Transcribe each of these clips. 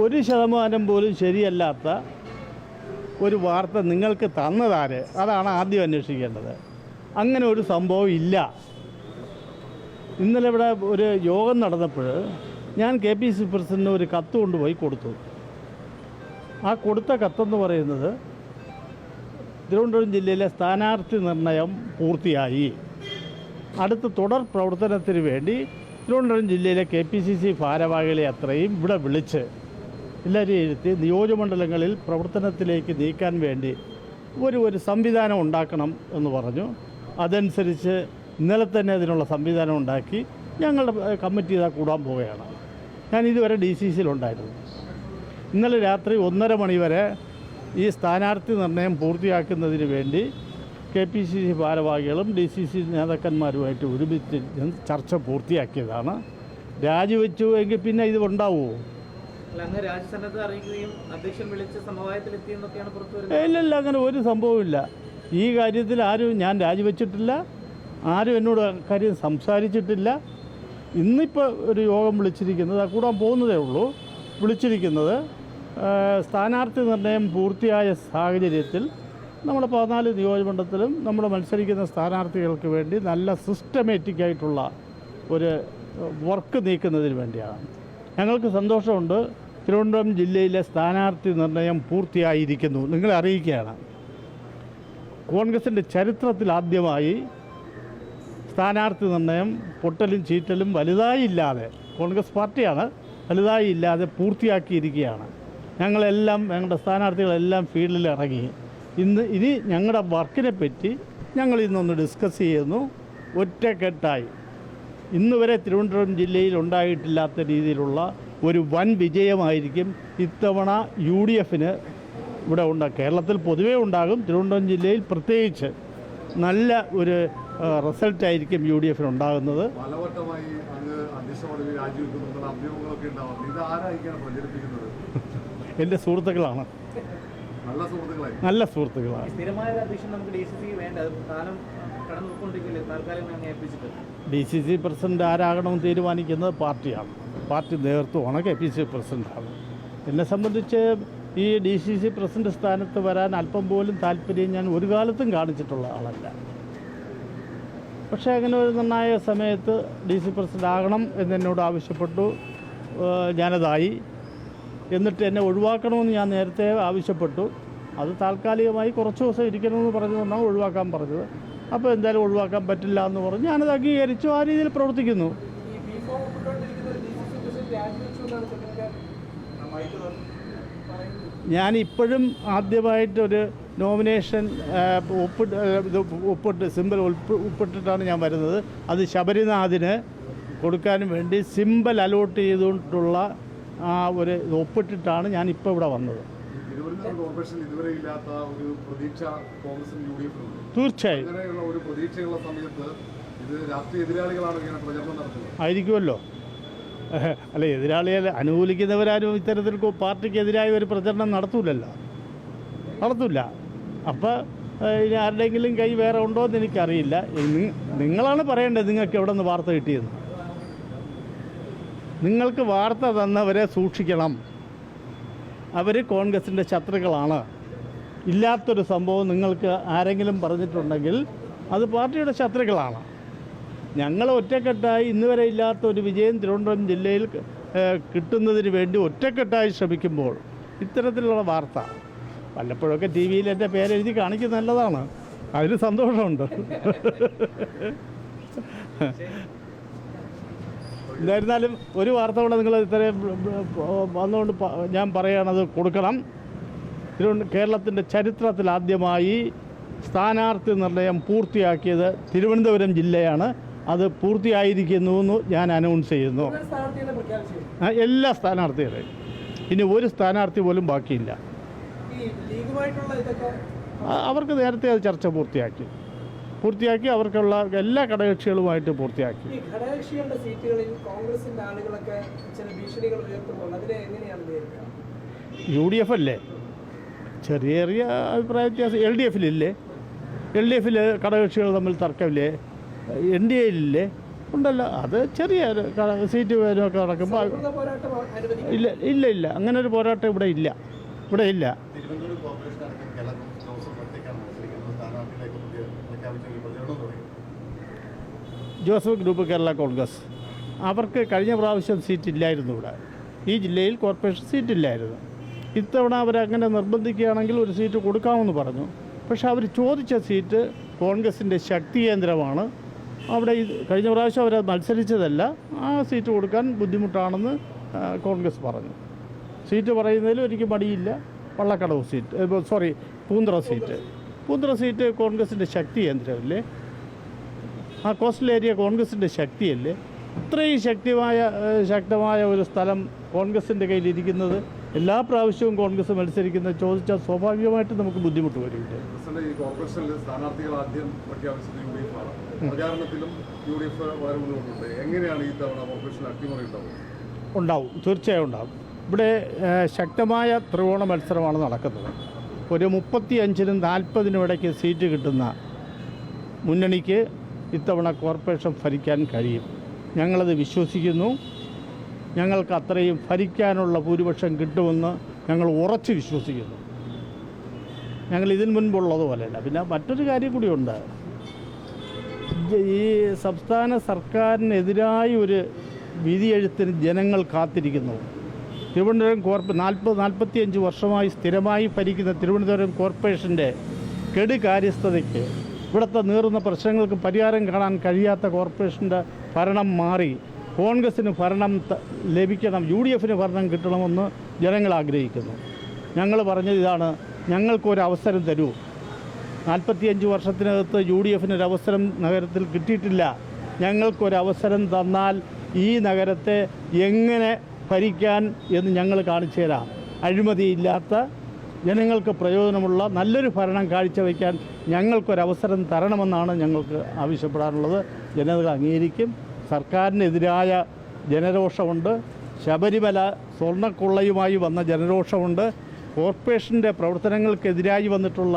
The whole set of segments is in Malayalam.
ഒരു ശതമാനം പോലും ശരിയല്ലാത്ത ഒരു വാർത്ത നിങ്ങൾക്ക് തന്നതാര്? അതാണ് ആദ്യം അന്വേഷിക്കേണ്ടത്. അങ്ങനെ ഒരു സംഭവം ഇല്ല. ഇന്നലെ ഇവിടെ ഒരു യോഗം നടന്നപ്പോൾ ഞാൻ കെ പി സി പ്രസിഡന്റിന് ഒരു കത്ത് കൊണ്ടുപോയി കൊടുത്തു. ആ കൊടുത്ത കത്തെന്ന് പറയുന്നത് തിരുവനന്തപുരം ജില്ലയിലെ സ്ഥാനാർത്ഥി നിർണയം പൂർത്തിയായി. അടുത്ത തുടർ പ്രവർത്തനത്തിന് വേണ്ടി തിരുവനന്തപുരം ജില്ലയിലെ കെ പി സി സി ഭാരവാഹികളെ അത്രയും ഇവിടെ വിളിച്ച് എല്ലാവരെയും ഇരുത്തി നിയോജകമണ്ഡലങ്ങളിൽ പ്രവർത്തനത്തിലേക്ക് നീക്കാൻ വേണ്ടി ഒരു ഒരു സംവിധാനം ഉണ്ടാക്കണം എന്ന് പറഞ്ഞു. അതനുസരിച്ച് ഇന്നലെ തന്നെ അതിനുള്ള സംവിധാനം ഉണ്ടാക്കി ഞങ്ങളുടെ കമ്മിറ്റി ഇതാ കൂടാൻ പോവുകയാണ്. ഞാൻ ഇതുവരെ ഡി സി സിയിലുണ്ടായിരുന്നു. ഇന്നലെ രാത്രി ഒന്നര മണി വരെ ഈ സ്ഥാനാർത്ഥി നിർണയം പൂർത്തിയാക്കുന്നതിന് വേണ്ടി കെ പി സി സി ഭാരവാഹികളും ഡി സി സി നേതാക്കന്മാരുമായിട്ട് ഒരുമിച്ച് ചർച്ച പൂർത്തിയാക്കിയതാണ്. രാജിവെച്ചു എങ്കിൽ പിന്നെ ഇത് ഉണ്ടാവുമോ? ഇല്ലില്ല അങ്ങനെ ഒരു സംഭവമില്ല ഈ കാര്യത്തിൽ ആരും ഞാൻ രാജിവെച്ചിട്ടില്ല. ആരും എന്നോട് കാര്യം സംസാരിച്ചിട്ടില്ല. ഇന്നിപ്പോൾ ഒരു യോഗം വിളിച്ചിരിക്കുന്നത് കൂടാൻ പോകുന്നതേ ഉള്ളൂ. വിളിച്ചിരിക്കുന്നത് സ്ഥാനാർത്ഥി നിർണയം പൂർത്തിയായ സാഹചര്യത്തിൽ നമ്മുടെ പതിനാല് നിയോജകമണ്ഡലത്തിലും നമ്മൾ മത്സരിക്കുന്ന സ്ഥാനാർത്ഥികൾക്ക് വേണ്ടി നല്ല സിസ്റ്റമാറ്റിക് ആയിട്ടുള്ള ഒരു വർക്ക് നീക്കുന്നതിന് വേണ്ടിയാണ്. ഞങ്ങൾക്ക് സന്തോഷമുണ്ട്. തിരുവനന്തപുരം ജില്ലയിലെ സ്ഥാനാർത്ഥി നിർണയം പൂർത്തിയായിരിക്കുന്നു. നിങ്ങളെ അറിയിക്കുകയാണ്. കോൺഗ്രസിന്റെ ചരിത്രത്തിൽ ആദ്യമായി സ്ഥാനാർത്ഥി നിർണയം പൊട്ടലും ചീറ്റലും വലുതായി ഇല്ലാതെ കോൺഗ്രസ് പാർട്ടിയാണ് വലുതായി ഇല്ലാതെ പൂർത്തിയാക്കിയിരിക്കുകയാണ്. ഞങ്ങളെല്ലാം ഞങ്ങളുടെ സ്ഥാനാർത്ഥികളെല്ലാം ഫീൽഡിൽ ഇറങ്ങി. ഇന്ന് ഇനി ഞങ്ങളുടെ വർക്കിനെ പറ്റി ഞങ്ങൾ ഇന്നൊന്ന് ഡിസ്കസ് ചെയ്യുന്നു. ഒറ്റക്കെട്ടായി. ഇന്ന് വരെ തിരുവനന്തപുരം ജില്ലയിൽ ഉണ്ടായിട്ടില്ലാത്ത രീതിയിലുള്ള ഒരു വൻ വിജയമായിരിക്കും ഇത്തവണ യു ഡി എഫിന് ഇവിടെ ഉണ്ട് കേരളത്തിൽ പൊതുവേ ഉണ്ടാകും. തിരുവനന്തപുരം ജില്ലയിൽ പ്രത്യേകിച്ച് നല്ല ഒരു റിസൾട്ടായിരിക്കും യു ഡി എഫിന് ഉണ്ടാകുന്നത്. എന്റെ സുഹൃത്തുക്കളാണ്. നല്ല സുഹൃത്തുക്കളാണ്. സ്ഥിരമായ അധ്യക്ഷൻ നമുക്ക് ഡി സി സി വേണ്ട. കാലം ഡി സി സി പ്രസിഡന്റ് ആരാകണമെന്ന് തീരുമാനിക്കുന്നത് പാർട്ടിയാണ്. പാർട്ടി നേതൃത്വമാണ് കെ പി സി പ്രസിഡന്റാണ്. എന്നെ സംബന്ധിച്ച് ഈ ഡി സി സി പ്രസിഡന്റ് സ്ഥാനത്ത് വരാൻ അല്പം പോലും താല്പര്യം ഞാൻ ഒരു കാലത്തും കാണിച്ചിട്ടുള്ള ആളല്ല. പക്ഷേ അങ്ങനെ ഒരു നിർണായക സമയത്ത് ഡി സി പ്രസിഡന്റ് ആകണം എന്നെന്നോട് ആവശ്യപ്പെട്ടു. ഞാനതായി. എന്നിട്ട് എന്നെ ഒഴിവാക്കണമെന്ന് ഞാൻ നേരത്തെ ആവശ്യപ്പെട്ടു. അത് താൽക്കാലികമായി കുറച്ച് ദിവസം ഇരിക്കണമെന്ന് പറഞ്ഞതുകൊണ്ടാണ് ഒഴിവാക്കാൻ പറഞ്ഞത്. അപ്പോൾ എന്തായാലും ഒഴിവാക്കാൻ പറ്റില്ല എന്ന് പറഞ്ഞ് ഞാനത് അംഗീകരിച്ചു. ആ രീതിയിൽ പ്രവർത്തിക്കുന്നു. ഞാൻ ഇപ്പോഴും ആദ്യമായിട്ടൊരു നോമിനേഷൻ ഒപ്പിട്ട് ഇത് ഒപ്പിട്ട് സിമ്പിൾ ഒപ്പ് ഒപ്പിട്ടിട്ടാണ് ഞാൻ വരുന്നത്. അത് ശബരിനാഥിന് കൊടുക്കാനും വേണ്ടി സിമ്പിൾ അലോട്ട് ചെയ്തുകൊണ്ടുള്ള ആ ഒരു ഇത് ഒപ്പിട്ടിട്ടാണ് ഞാൻ ഇപ്പോൾ ഇവിടെ വന്നത്. ഇതുവരെ ഇല്ലാത്ത ഒരു പ്രതീക്ഷ കോൺഗ്രസിന് യു ഡി എഫിനുണ്ട്. തീർച്ചയായും. ആയിരിക്കുമല്ലോ. അല്ല എതിരാളിയെ അനുകൂലിക്കുന്നവരാരും ഇത്തരത്തിൽ പാർട്ടിക്ക് പാർട്ടിക്കെതിരായ ഒരു പ്രചരണം നടത്തൂലല്ലോ. നടത്തൂല. അപ്പോൾ ഇനി ആരുടെയെങ്കിലും കൈ വേറെ ഉണ്ടോ എന്ന് എനിക്കറിയില്ല. നിങ്ങളാണ് പറയേണ്ടത് നിങ്ങൾക്ക് എവിടെ നിന്ന് വാർത്ത കിട്ടിയെന്ന്. നിങ്ങൾക്ക് വാർത്ത തന്നവരെ സൂക്ഷിക്കണം. അവർ കോൺഗ്രസിന്റെ ശത്രുക്കളാണ്. ഇല്ലാത്തൊരു സംഭവം നിങ്ങൾക്ക് ആരെങ്കിലും പറഞ്ഞിട്ടുണ്ടെങ്കിൽ അത് പാർട്ടിയുടെ ശത്രുക്കളാണ്. ഞങ്ങൾ ഒറ്റക്കെട്ടായി ഇന്ന് വരെ ഇല്ലാത്ത ഒരു വിജയം തിരുവനന്തപുരം ജില്ലയിൽ കിട്ടുന്നതിന് വേണ്ടി ഒറ്റക്കെട്ടായി ശ്രമിക്കുമ്പോൾ ഇത്തരത്തിലുള്ള വാർത്ത വല്ലപ്പോഴൊക്കെ ടി വിയിൽ എന്റെ പേരെഴുതി കാണിക്കുന്നത് നല്ലതാണ്. അതിന് സന്തോഷമുണ്ട്. എന്തായിരുന്നാലും ഒരു വാർത്ത കൂടെ നിങ്ങൾ ഇത്രയും വന്നുകൊണ്ട് ഞാൻ പറയുകയാണത് കൊടുക്കണം. കേരളത്തിന്റെ ചരിത്രത്തിൽ ആദ്യമായി സ്ഥാനാർത്ഥി നിർണയം പൂർത്തിയാക്കിയത് തിരുവനന്തപുരം ജില്ലയാണ്. അത് പൂർത്തിയായിരിക്കുന്നു എന്ന് ഞാൻ അനൗൺസ് ചെയ്യുന്നു. എല്ലാ സ്ഥാനാർത്ഥികളെയും ഇനി ഒരു സ്ഥാനാർത്ഥി പോലും ബാക്കിയില്ല. അവർക്ക് നേരത്തെ അത് ചർച്ച പൂർത്തിയാക്കി. പൂർത്തിയാക്കി അവർക്കുള്ള എല്ലാ ഘടകകക്ഷികളുമായിട്ട് പൂർത്തിയാക്കി. ഘടകകക്ഷികളുടെ സീറ്റുകളിൽ കോൺഗ്രസിന്റെ ആളുകളൊക്കെ ചില ഭീഷണികൾ ഉയർത്തുമ്പോൾ അതിനെ എങ്ങനെയാണ് യു ഡി എഫ് അല്ലേ? ചെറിയ ചെറിയ അഭിപ്രായ വ്യത്യാസം. എൽ ഡി എഫിലില്ലേ? എൽ ഡി എഫിൽ ഘടകകക്ഷികൾ തമ്മിൽ തർക്കമില്ലേ? N D എയിലില്ലേ? ഉണ്ടല്ലോ. അത് ചെറിയ സീറ്റ് പേരുമൊക്കെ നടക്കുമ്പോൾ ഇല്ല ഇല്ല ഇല്ല. അങ്ങനെ ഒരു പോരാട്ടം ഇവിടെ ഇല്ല. ഇവിടെ ഇല്ല. Joseph group Kerala Congress. അവർക്ക് കഴിഞ്ഞ പ്രാവശ്യം സീറ്റ് ഇല്ലായിരുന്നു ഇവിടെ. ഈ ജില്ലയിൽ കോർപ്പറേഷൻ സീറ്റ് ഇല്ലായിരുന്നു. ഇത്തവണ അവരങ്ങനെ നിർബന്ധിക്കുകയാണെങ്കിൽ ഒരു സീറ്റ് കൊടുക്കാമെന്ന് പറഞ്ഞു. പക്ഷെ അവർ ചോദിച്ച സീറ്റ് കോൺഗ്രസിന്റെ ശക്തി കേന്ദ്രമാണ്. അവിടെ കഴിഞ്ഞ പ്രാവശ്യം അവർ മത്സരിച്ചതല്ല. ആ സീറ്റ് കൊടുക്കാൻ ബുദ്ധിമുട്ടാണെന്ന് കോൺഗ്രസ് പറഞ്ഞു. സീറ്റ് പറയുന്നതിൽ എനിക്ക് മടിയില്ല. Vallakkadavu seat sorry Poonthura seat. Poonthura seat കോൺഗ്രസിന്റെ ശക്തി കേന്ദ്രമല്ലേ? ആ കോസ്റ്റൽ ഏരിയ കോൺഗ്രസിന്റെ ശക്തിയല്ലേ? ഇത്രയും ശക്തിമായ ശക്തമായ ഒരു സ്ഥലം കോൺഗ്രസിന്റെ കയ്യിലിരിക്കുന്നത് എല്ലാ പ്രാവശ്യവും കോൺഗ്രസ് മത്സരിക്കുന്ന ചോദിച്ചാൽ സ്വാഭാവികമായിട്ട് നമുക്ക് ബുദ്ധിമുട്ട് വരുന്നുണ്ട് ഉണ്ടാവും തീർച്ചയായും ഉണ്ടാവും. ഇവിടെ ശക്തമായ ത്രികോണ മത്സരമാണ് നടക്കുന്നത്. ഒരു മുപ്പത്തി അഞ്ചിനും നാൽപ്പതിനും ഇടയ്ക്ക് സീറ്റ് കിട്ടുന്ന മുന്നണിക്ക് ഇത്തവണ കോർപ്പറേഷൻ ഭരിക്കാൻ കഴിയും. ഞങ്ങളത് വിശ്വസിക്കുന്നു. ഞങ്ങൾക്ക് അത്രയും ഭരിക്കാനുള്ള ഭൂരിപക്ഷം കിട്ടുമെന്ന് ഞങ്ങൾ ഉറച്ച് വിശ്വസിക്കുന്നു. ഞങ്ങൾ ഇതിന് മുൻപുള്ളതുപോലെയല്ല പിന്നെ മറ്റൊരു കാര്യം കൂടിയുണ്ട് ഈ സംസ്ഥാന സർക്കാരിനെതിരായി ഒരു വിധിയെഴുത്തിന് ജനങ്ങൾ കാത്തിരിക്കുന്നു. തിരുവനന്തപുരം കോർപ്പ നാൽപ്പത് നാൽപ്പത്തിയഞ്ച് വർഷമായി സ്ഥിരമായി ഭരിക്കുന്ന തിരുവനന്തപുരം കോർപ്പറേഷന്റെ കെടുകാര്യസ്ഥതയ്ക്ക് ഇവിടുത്തെ നീറുന്ന പ്രശ്നങ്ങൾക്ക് പരിഹാരം കാണാൻ കഴിയാത്ത കോർപ്പറേഷന്റെ ഭരണം മാറി. കോൺഗ്രസ്സിന് ഭരണം ലഭിക്കണം യു ഡി എഫിന് ഭരണം കിട്ടണമെന്ന് ജനങ്ങൾ ആഗ്രഹിക്കുന്നു. ഞങ്ങൾ പറഞ്ഞത് ഇതാണ് ഞങ്ങൾക്കൊരു അവസരം തരൂ. നാൽപ്പത്തിയഞ്ച് വർഷത്തിനകത്ത് യു ഡി എഫിന് ഒരു അവസരം നഗരത്തിൽ കിട്ടിയിട്ടില്ല. ഞങ്ങൾക്കൊരവസരം തന്നാൽ ഈ നഗരത്തെ എങ്ങനെ ഭരിക്കാൻ എന്ന് ഞങ്ങൾ കാണിച്ചു തരാം. അഴിമതിയില്ലാത്ത ജനങ്ങൾക്ക് പ്രയോജനമുള്ള നല്ലൊരു ഭരണം കാഴ്ചവെക്കാൻ ഞങ്ങൾക്കൊരവസരം തരണമെന്നാണ് ഞങ്ങൾക്ക് ആവശ്യപ്പെടാനുള്ളത്. ജനതകൾ അംഗീകരിക്കും. സർക്കാരിനെതിരായ ജനരോഷമുണ്ട്. ശബരിമല സ്വർണക്കൊള്ളയുമായി വന്ന ജനരോഷമുണ്ട്. കോർപ്പറേഷന്റെ പ്രവർത്തനങ്ങൾക്കെതിരായി വന്നിട്ടുള്ള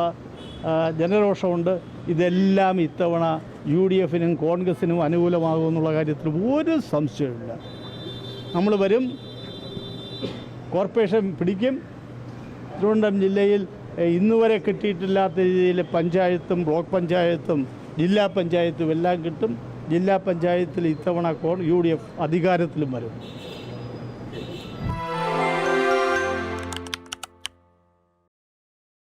ജനരോഷമുണ്ട്. ഇതെല്ലാം ഇത്തവണ യു ഡി എഫിനും കോൺഗ്രസിനും അനുകൂലമാകുമെന്നുള്ള കാര്യത്തിൽ ഒരു സംശയമില്ല നമ്മൾ വരും. കോർപ്പറേഷൻ പിടിക്കും. തിരുവനന്തപുരം ജില്ലയിൽ ഇന്നുവരെ കിട്ടിയിട്ടില്ലാത്ത രീതിയിൽ പഞ്ചായത്തും ബ്ലോക്ക് പഞ്ചായത്തും ജില്ലാ പഞ്ചായത്തും എല്ലാം കിട്ടും. ജില്ലാ പഞ്ചായത്തിൽ ഇത്തവണ കോൺ യു ഡി എഫ് അധികാരത്തിലും വരും.